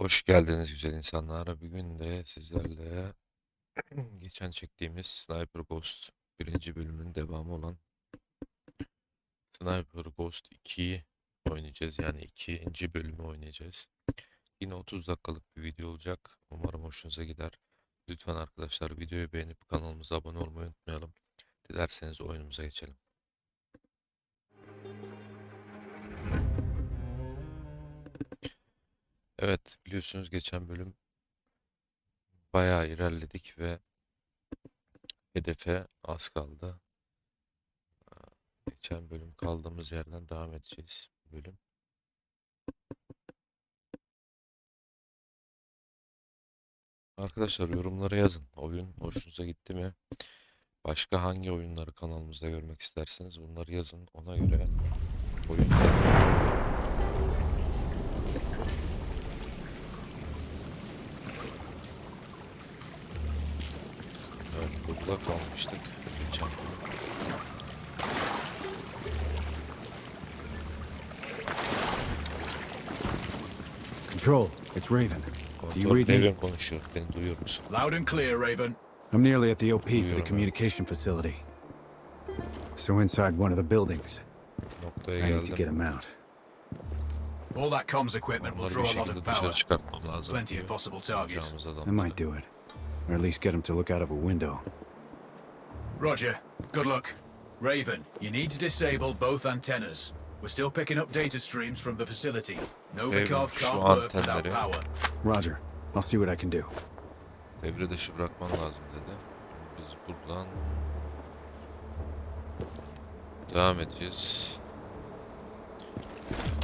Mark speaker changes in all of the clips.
Speaker 1: Hoş geldiniz güzel insanlar. Bugün de sizlerle geçen çektiğimiz Sniper Ghost birinci bölümün devamı olan Sniper Ghost 2'yi oynayacağız. Yani ikinci bölümü oynayacağız. Yine 30 dakikalık bir video olacak. Umarım hoşunuza gider. Lütfen arkadaşlar videoyu beğenip kanalımıza abone olmayı unutmayalım. Dilerseniz oyunumuza geçelim. Evet biliyorsunuz geçen bölüm bayağı ilerledik ve hedefe az kaldı. Geçen bölüm kaldığımız yerden devam edeceğiz bölüm. Arkadaşlar yorumlara yazın. Oyun hoşunuza gitti mi? Başka hangi oyunları kanalımızda görmek istersiniz? Bunları yazın. Ona göre oyun zaten burada kalmıştık geçen bölüm.
Speaker 2: Control, it's Raven. Do you read me?
Speaker 1: Raven konuşuyor. Beni duyuyor musun?
Speaker 3: Loud and clear, Raven.
Speaker 2: I'm nearly at the OP for the
Speaker 1: right.
Speaker 2: communication facility. So inside one of the buildings.
Speaker 1: Noktaya
Speaker 2: I need to get
Speaker 1: geldim.
Speaker 2: him out.
Speaker 3: All that comms equipment will
Speaker 1: Onları
Speaker 3: draw
Speaker 1: bir
Speaker 3: a lot
Speaker 1: şekilde
Speaker 3: of
Speaker 1: dışarı
Speaker 3: power.
Speaker 1: çıkartmam lazım.
Speaker 3: Plenty of possible targets.
Speaker 1: Vuracağımız
Speaker 2: I
Speaker 1: adamları.
Speaker 2: might do it. Or at least get him to look out of a window.
Speaker 3: Roger. Good luck. Raven, you need to disable both antennas. We're still picking up data streams from the facility. Novikov
Speaker 1: şu
Speaker 3: can't work without
Speaker 1: antenleri-
Speaker 3: power.
Speaker 2: Roger. I'll see what I can do.
Speaker 1: Devre dışı bırakman lazım dedi. Biz buradan devam edeceğiz.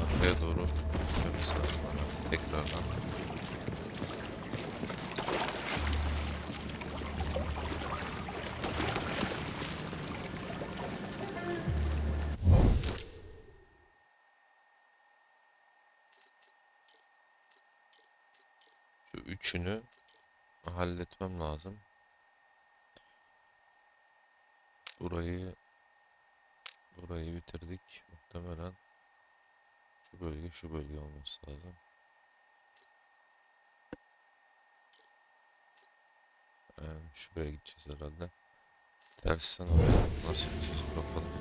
Speaker 1: Arkaya doğru gitmemiz lazım. Tekrardan. Üçünü halletmem lazım. Burayı burayı bitirdik. Muhtemelen şu bölge şu bölge olması lazım. Yani şuraya gideceğiz herhalde. Tersten oraya nasıl gideceğiz bakalım.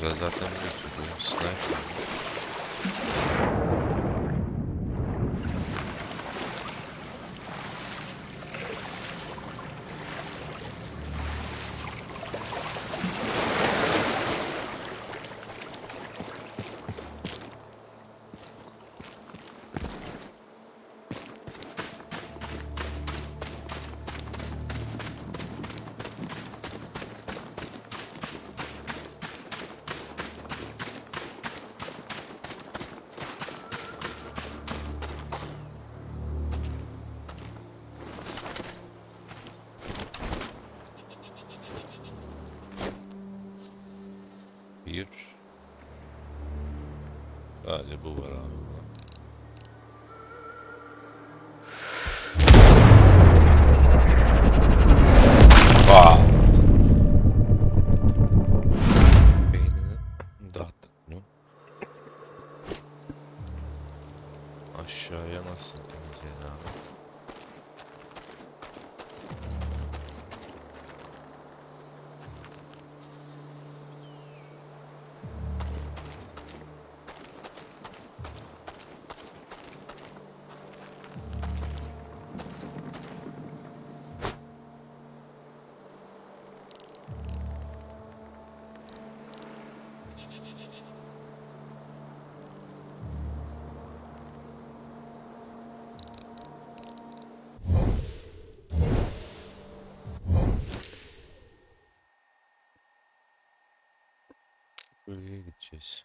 Speaker 1: Güzel zaten biliyorsunuz oyun sniper. Bir. Sadece bu var abi. Bölgeye gideceğiz.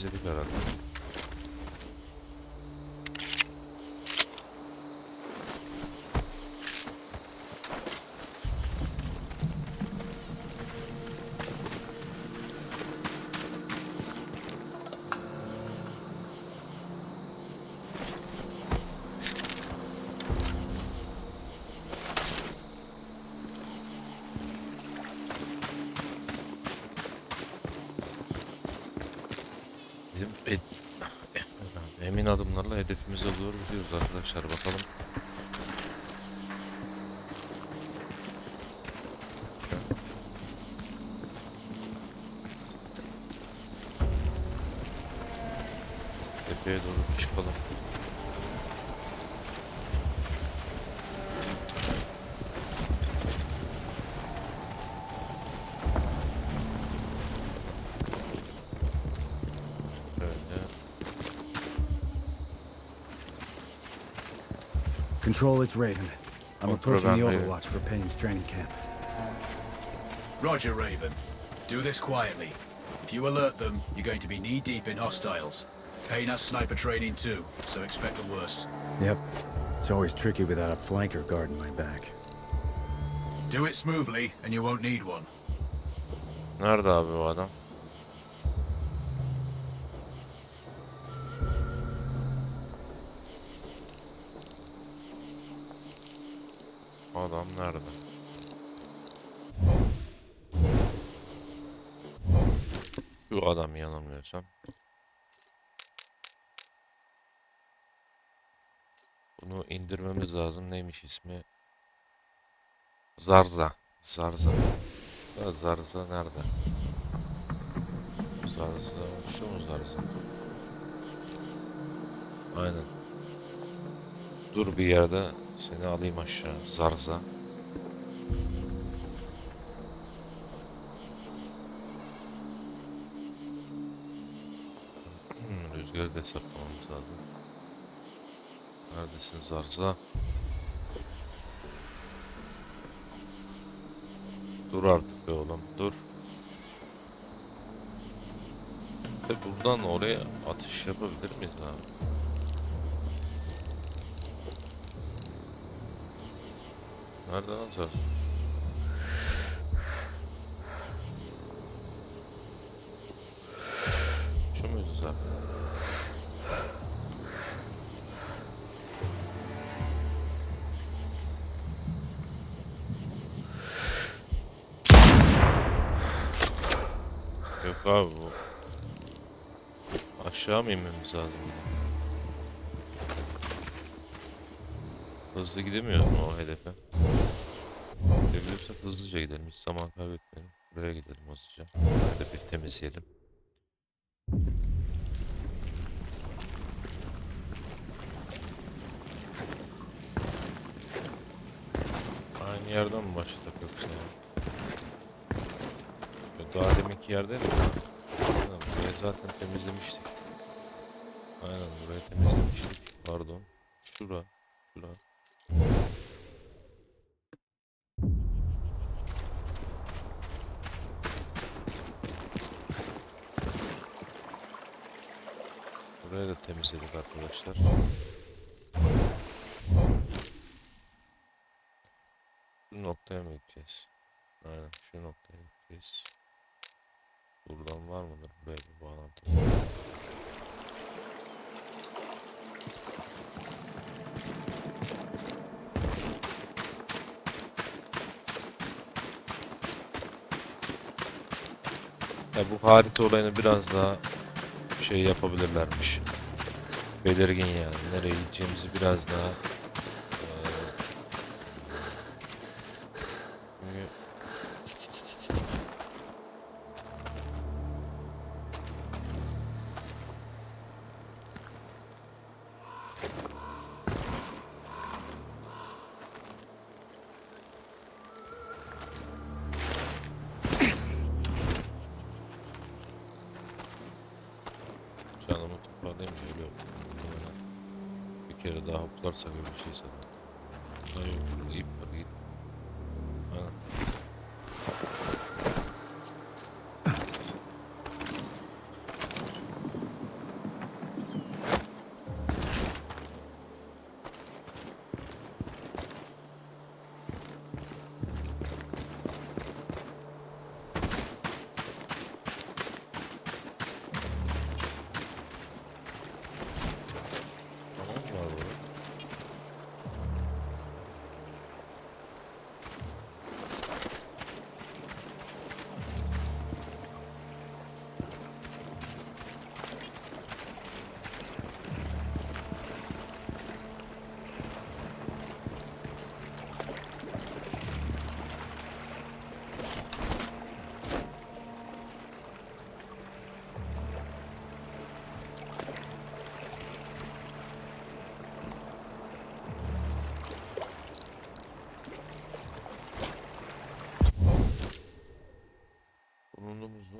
Speaker 1: Burayı temizledik herhalde. Ed- emin adımlarla hedefimize doğru gidiyoruz arkadaşlar bakalım. Tepeye doğru çıkalım.
Speaker 2: Control, it's Raven. I'm approaching the Overwatch for Payne's training camp.
Speaker 3: Roger, Raven. Do this quietly. If you alert them, you're going to be knee deep in hostiles. Kane has sniper training too, so expect the worst.
Speaker 2: Yep. It's always tricky without a flanker guarding my back.
Speaker 3: Do it smoothly, and you won't need one.
Speaker 1: Nerede abi o adam? Nerede? Şu adam yanılmıyorsam. Bunu indirmemiz lazım. Neymiş ismi? Zarza. Zarza. Zarza nerede? Zarza, şu mu Zarza? Aynen. Dur bir yerde seni alayım aşağı. Zarza. Rüzgarı da hesaplamamız lazım. Neredesin Zarza? Dur artık be oğlum, dur. Ve buradan oraya atış yapabilir miyiz abi? Nereden atacağız? Şu muydu zaten? Aşağı mı inmemiz lazım? Hızlı gidemiyoruz mu o hedefe? Gidebilirsek hızlıca gidelim. Hiç zaman kaybetmeyelim. Buraya gidelim hızlıca. Hedefi temizleyelim. Aynı yerden mi başladık yoksa Daha deminki yerde mi? Burayı zaten temizlemiştik. Aynen burayı temizlemiştik. Pardon. Şura. Şura. Burayı da temizledik arkadaşlar. Şu noktaya mı gideceğiz? Aynen şu noktaya gideceğiz. Buradan var mıdır buraya bir bağlantı? Ya bu harita olayını biraz daha şey yapabilirlermiş. Belirgin yani. Nereye gideceğimizi biraz daha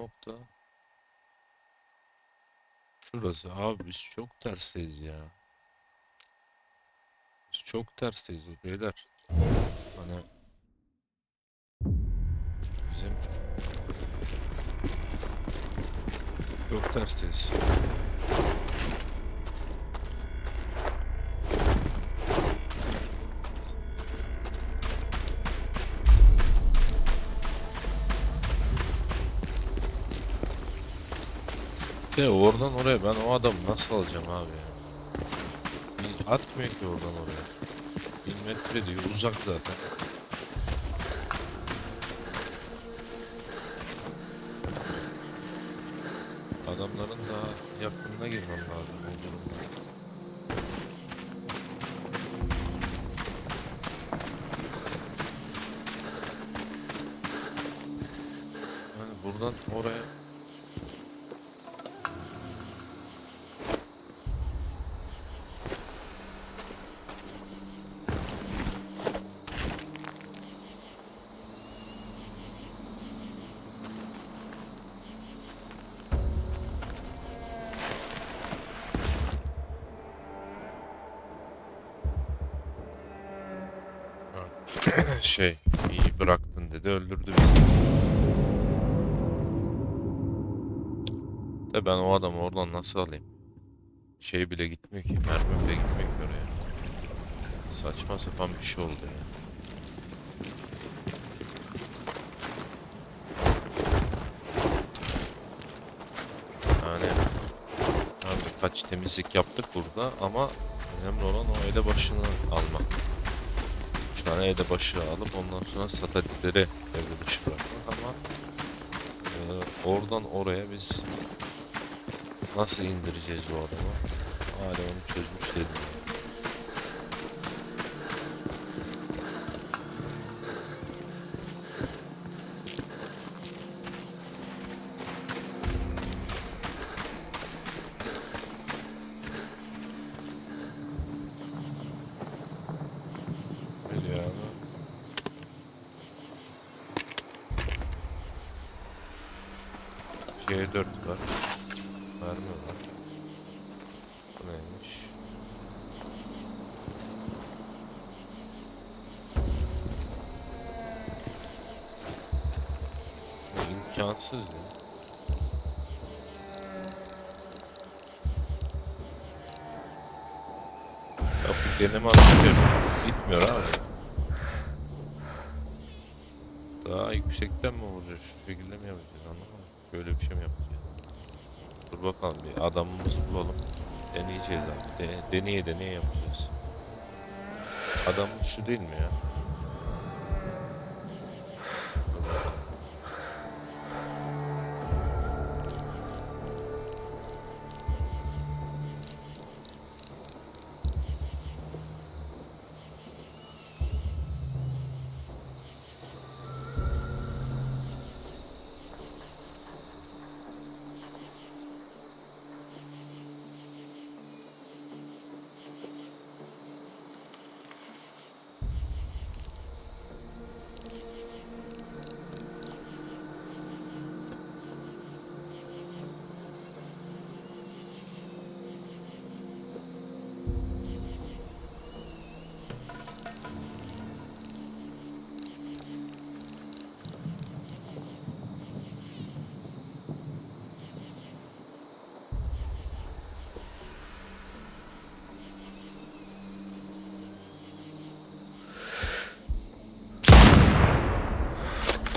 Speaker 1: nokta şurası. Abi biz çok tersteyiz ya. Biz çok tersteyiz beyler. Hani bizim çok tersteyiz. De oradan oraya ben o adamı nasıl alacağım abi ya? Atmıyor ki oradan oraya. Bin metre diyor uzak zaten. Adamların daha yakınına girmem lazım o durumda. Yani buradan oraya şey iyi bıraktın dedi öldürdü bizi. De ben o adamı oradan nasıl alayım? Şey bile gitmiyor ki mermi bile gitmiyor ki oraya. Saçma sapan bir şey oldu ya. Yani temizlik yaptık burada ama önemli olan o ele başını almak. 3 tane ele başı alıp ondan sonra satelitleri devre dışı bırakmak ama e, oradan oraya biz nasıl indireceğiz o adamı? Hala onu çözmüş değilim. C4 var. Mermi var. Bu neymiş? İmkansız ya. Ya bu deneme atıyor. Gitmiyor abi. Daha yüksekten mi vuracağız? Şu şekilde mi yapacağız? Anlamadım. Böyle bir şey mi yapacağız? Dur bakalım bir adamımızı bulalım. Deneyeceğiz abi. De deneye deneye yapacağız. Adamımız şu değil mi ya?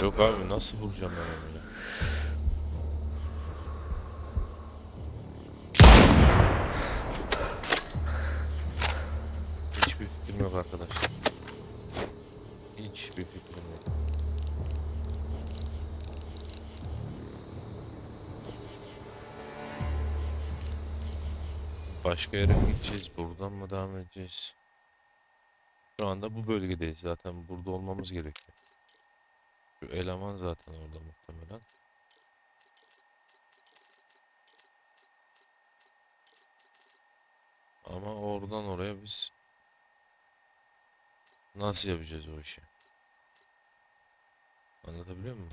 Speaker 1: Yok abi nasıl vuracağım ben onu ya? Hiçbir fikrim yok arkadaşlar. Hiçbir fikrim yok. Başka yere mi gideceğiz? Buradan mı devam edeceğiz? Şu anda bu bölgedeyiz. Zaten burada olmamız gerekiyor. Şu eleman zaten orada muhtemelen. Ama oradan oraya biz nasıl yapacağız o işi? Anlatabiliyor muyum?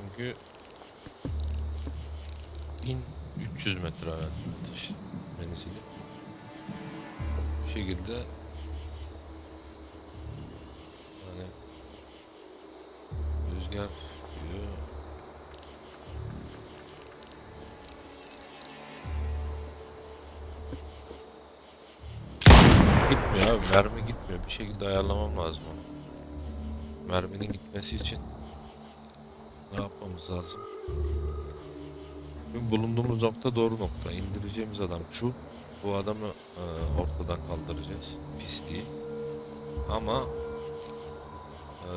Speaker 1: Çünkü 1300 metre atış menzili. Bu şekilde yani rüzgar diyor. Gitmiyor abi mermi gitmiyor bir şekilde ayarlamam lazım onu. Merminin gitmesi için ne yapmamız lazım? Çünkü bulunduğumuz nokta doğru nokta. İndireceğimiz adam şu. Bu adamı e, ortadan kaldıracağız. Pisliği. Ama e,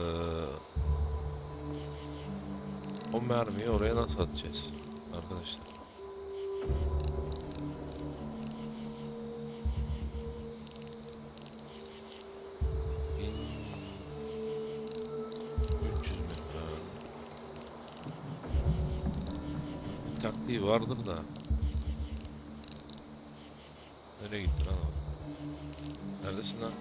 Speaker 1: mermiyi oraya nasıl atacağız? Arkadaşlar. Bin- 300 metre. Bir taktiği vardır da. Nereye gitti lan o? Neredesin lan?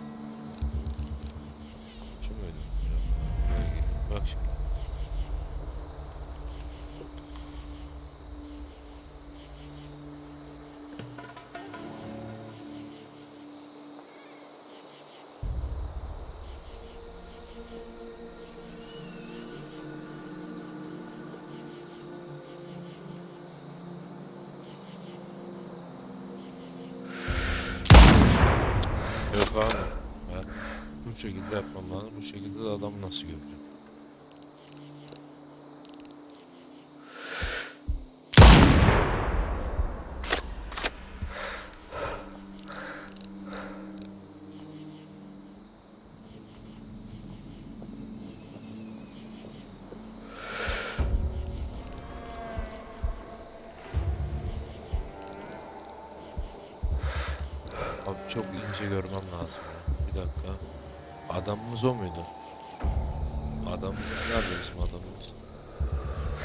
Speaker 1: Bu şekilde de adamı nasıl göreceğim? Abi çok ince görmem lazım. Adamımız o muydu? Adamımız nerede bizim adamımız?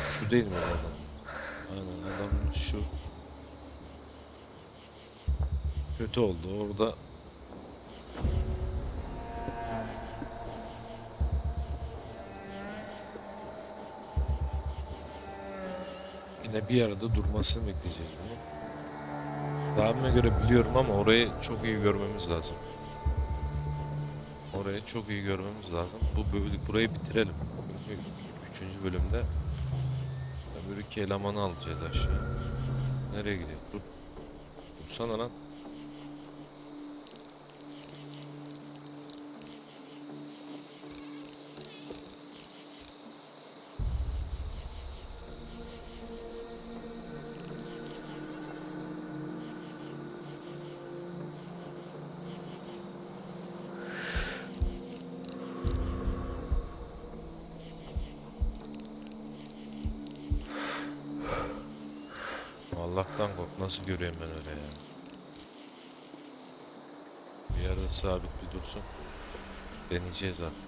Speaker 1: Şu değil mi adam? Aynen adamımız şu. Kötü oldu orada. Yine bir arada durmasını bekleyeceğiz bunu. Tahminime göre biliyorum ama orayı çok iyi görmemiz lazım. Orayı çok iyi görmemiz lazım. Bu burayı bitirelim. Üçüncü bölümde öbür iki elemanı alacağız aşağı. Nereye gidiyor? Dur. Dursana lan. Nasıl göreyim ben öyle ya? Bir yerde sabit bir dursun. Deneyeceğiz artık.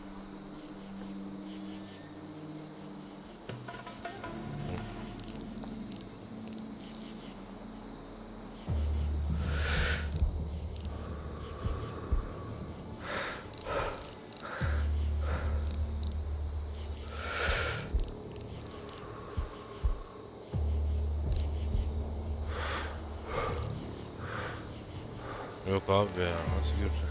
Speaker 1: Yok abi ya nasıl göreceğim?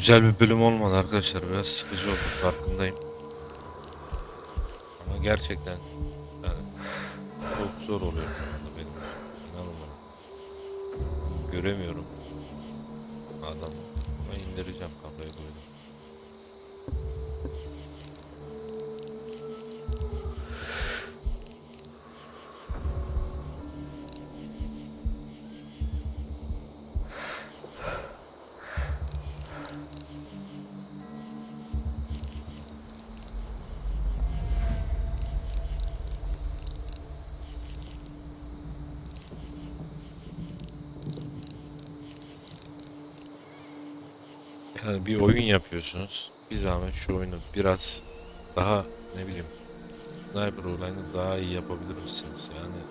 Speaker 1: Güzel bir bölüm olmadı arkadaşlar. Biraz sıkıcı oldu farkındayım. Ama gerçekten yani çok zor oluyor şu anda benim. için. İnanılmaz. Göremiyorum adamı. Ben indireceğim kafayı böyle. Oyun yapıyorsunuz. Bir zahmet şu oyunu biraz daha ne bileyim Sniper Online'ı daha iyi yapabilir misiniz? Yani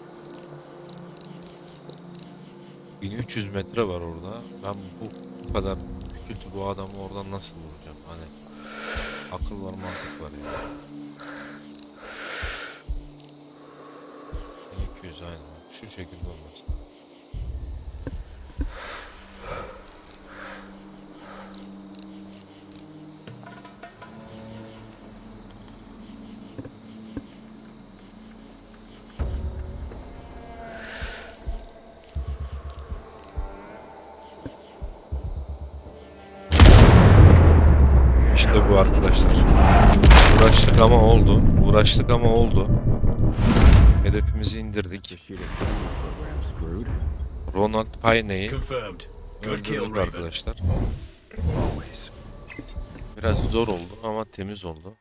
Speaker 1: 1300 metre var orada. Ben bu, kadar küçültü bu adamı oradan nasıl vuracağım? Hani akıl var mantık var ya. 1200 aynen. Şu şekilde olmaz. Uğraştık ama oldu. Hedefimizi indirdik. Ronald Payne'yi öldürdük arkadaşlar. Biraz zor oldu ama temiz oldu.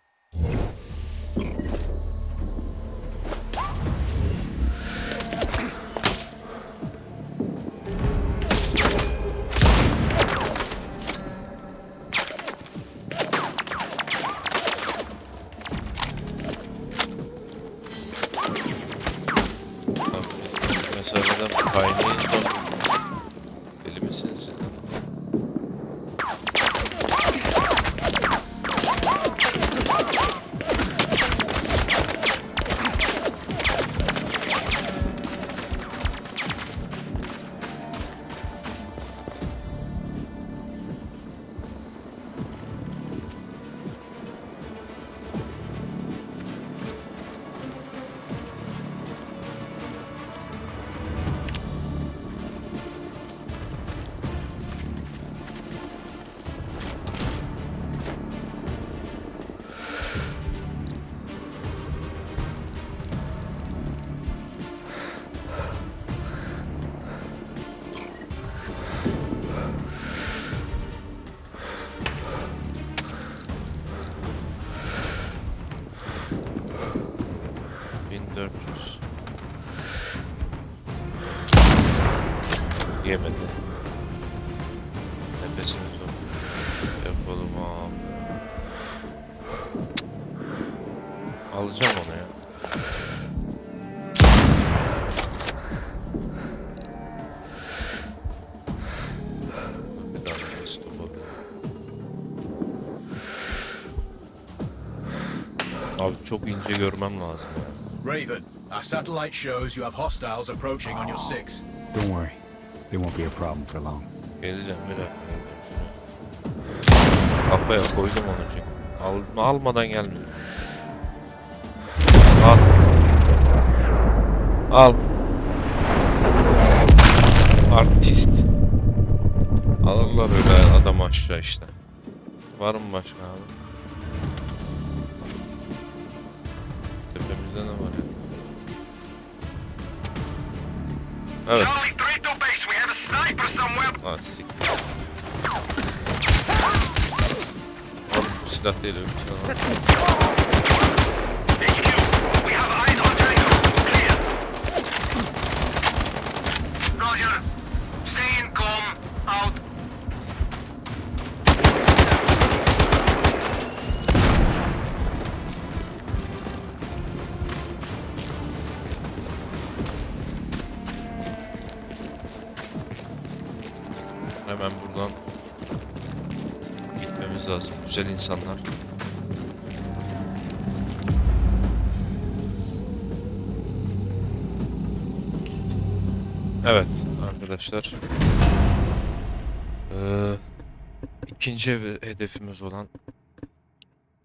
Speaker 1: Abi çok ince görmem lazım ya.
Speaker 3: Raven, our satellite shows you have hostiles approaching on your six.
Speaker 2: Don't worry. They won't be a problem for long.
Speaker 1: Geleceğim bir dakika geleceğim. Kafaya koydum onu çünkü. Al, almadan gelmiyor. Al. Al. Artist. Alırlar öyle adam aşağı işte. Var mı başka abi?
Speaker 4: Somewhere.
Speaker 1: Ah siktir. Oğlum bu silah değil öbür silah. Güzel insanlar. Evet arkadaşlar. Ee, ikinci hedefimiz olan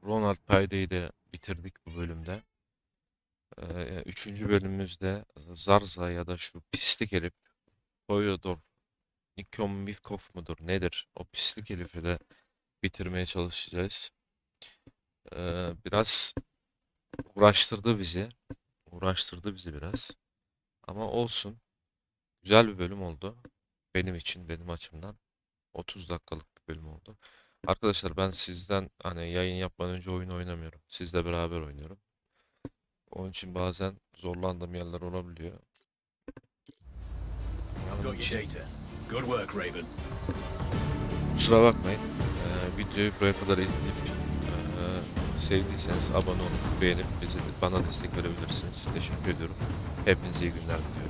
Speaker 1: Ronald Payde'yi de bitirdik bu bölümde. Ee, üçüncü bölümümüzde Zarza ya da şu pislik herif Fyodor Nikon Mivkov mudur nedir? O pislik herifi de bitirmeye çalışacağız. Ee, biraz uğraştırdı bizi. Uğraştırdı bizi biraz. Ama olsun. Güzel bir bölüm oldu. Benim için, benim açımdan. 30 dakikalık bir bölüm oldu. Arkadaşlar ben sizden hani yayın yapmadan önce oyun oynamıyorum. Sizle beraber oynuyorum. Onun için bazen zorlandığım yerler olabiliyor. Kusura bakmayın. Ee, videoyu buraya kadar izleyip ee, sevdiyseniz abone olup beğenip bizi, bana destek verebilirsiniz. Teşekkür ediyorum. Hepinize iyi günler diliyorum.